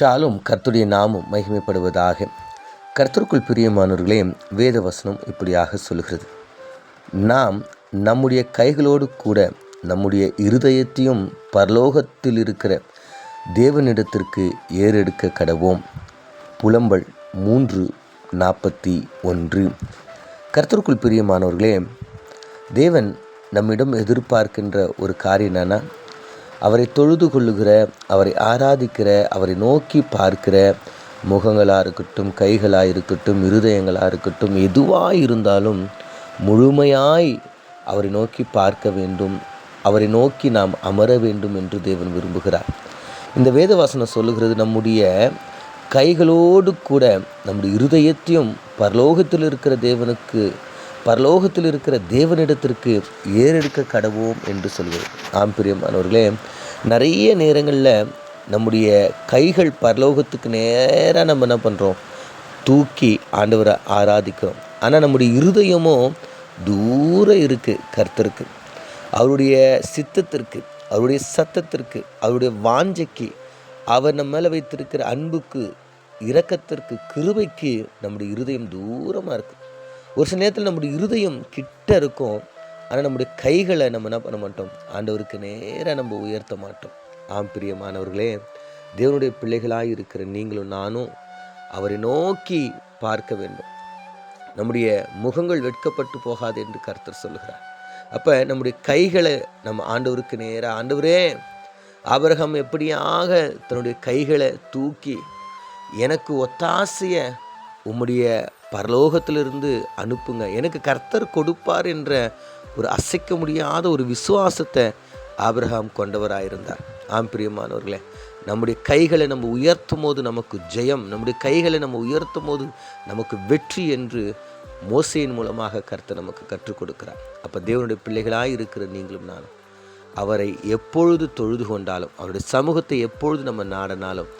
ஷாலும் கர்த்துடைய நாமும் மகிமைப்படுவதாக. கர்த்தருக்குள் பிரியமானவர்களே வேத வசனம் இப்படியாக சொல்கிறது நாம் நம்முடைய கைகளோடு கூட நம்முடைய இருதயத்தையும் பரலோகத்தில் இருக்கிற தேவனிடத்திற்கு ஏறெடுக்க கடவோம். புலம்பல் மூன்று நாற்பத்தி ஒன்று. கர்த்தருக்குள் பிரியமானவர்களே தேவன் நம்மிடம் எதிர்பார்க்கின்ற ஒரு காரியம் என்னென்னா அவரை தொழுது கொள்ளுகிற அவரை ஆராதிக்கிற அவரை நோக்கி பார்க்கிற முகங்களாக இருக்கட்டும் கைகளாக இருக்கட்டும் இருதயங்களாக இருக்கட்டும் எதுவாக இருந்தாலும் முழுமையாய் அவரை நோக்கி பார்க்க வேண்டும் அவரை நோக்கி நாம் அமர வேண்டும் என்று தேவன் விரும்புகிறார். இந்த வேதவாசனம் சொல்லுகிறது நம்முடைய கைகளோடு கூட நம்முடைய இருதயத்தையும் பரலோகத்தில் இருக்கிற தேவனுக்கு பரலோகத்தில் இருக்கிற தேவனிடத்திற்கு ஏறெடுக்க கடவோம் என்று சொல்கிறது ஆம் பிரியமானவர்களே நிறைய நேரங்களில் நம்முடைய கைகள் பரலோகத்துக்கு நேராக நம்ம என்ன பண்ணுறோம் தூக்கி ஆண்டவரை ஆராதிக்கிறோம். ஆனால் நம்முடைய இருதயமும் தூரம் இருக்குது கர்த்தருக்கு. அவருடைய சித்தத்திற்கு அவருடைய சத்தத்திற்கு அவருடைய வாஞ்சைக்கு அவர் நம்ம மேலே வைத்திருக்கிற அன்புக்கு இரக்கத்திற்கு கிருபைக்கு நம்முடைய இருதயம் தூரமாக இருக்குது ஒரு சில நேரத்தில் நம்முடைய இருதயம் கிட்ட இருக்கும். ஆனால் நம்முடைய கைகளை நம்ம என்ன பண்ண மாட்டோம்? ஆண்டவருக்கு நேராக நம்ம உயர்த்த மாட்டோம். ஆம் பிரியமானவர்களே தேவனுடைய பிள்ளைகளாக இருக்கிற நீங்களும் நானும் அவரை நோக்கி பார்க்க வேண்டும். நம்முடைய முகங்கள் வெட்கப்பட்டு போகாது என்று கர்த்தர் சொல்லுகிறார். அப்போ நம்முடைய கைகளை நம்ம ஆண்டவருக்கு நேராக ஆண்டவரே ஆபரகம் எப்படியாக தன்னுடைய கைகளை தூக்கி எனக்கு ஒத்தாசையை உம்முடைய பரலோகத்திலிருந்து அனுப்புங்க. எனக்கு கர்த்தர் கொடுப்பார் என்ற ஒரு அசைக்க முடியாத ஒரு விசுவாசத்தை ஆபிரகாம் கொண்டவராயிருந்தார். ஆம் பிரியமானவர்களே நம்முடைய கைகளை நம்ம உயர்த்தும் போது நமக்கு ஜெயம் நம்முடைய கைகளை நம்ம உயர்த்தும் போது நமக்கு வெற்றி என்று மோசையின் மூலமாக கர்த்தர் நமக்கு கற்றுக் கொடுக்கிறார். அப்போ தேவனுடைய பிள்ளைகளாக இருக்கிற நீங்களும் நானும் அவரை எப்பொழுது தொழுது கொண்டாலும் அவருடைய சமூகத்தை எப்பொழுது நம்ம நாடினாலும்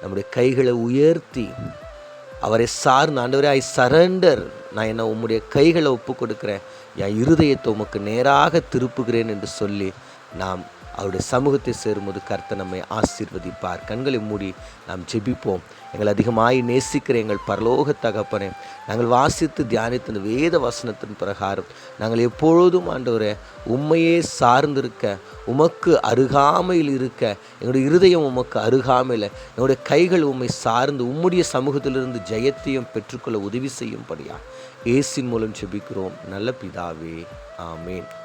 நம்முடைய கைகளை உயர்த்தி அவரை சார்ந்து ஆண்டவரே ஐ சரண்டர் நான் என்ன உம்முடைய கைகளை ஒப்பு கொடுக்குறேன் என் இருதயத்தை உமக்கு நேராக திருப்புகிறேன் என்று சொல்லி நாம் அவருடைய சமூகத்தை சேரும்போது கர்த்த நம்மை ஆசீர்வதிப்பார். கண்களை மூடி நாம் ஜெபிப்போம். எங்கள் அதிகமாய் நேசிக்கிற எங்கள் பரலோக தகப்பனே நாங்கள் வாசித்து தியானித்த வேத வசனத்தின் பிரகாரம் நாங்கள் எப்பொழுதும் ஆண்டவரே உண்மையே சார்ந்திருக்க உமக்கு அருகாமையில் இருக்க எங்களுடைய இருதயம் உமக்கு அருகாமையில் எங்களுடைய கைகள் உம்மை சார்ந்து உம்முடைய சமூகத்திலிருந்து ஜெயத்தையும் பெற்றுக்கொள்ள உதவி செய்யும்படியா. இயேசின் மூலம் ஜெபிக்கிறோம். நல்ல பிதாவே ஆமேன்.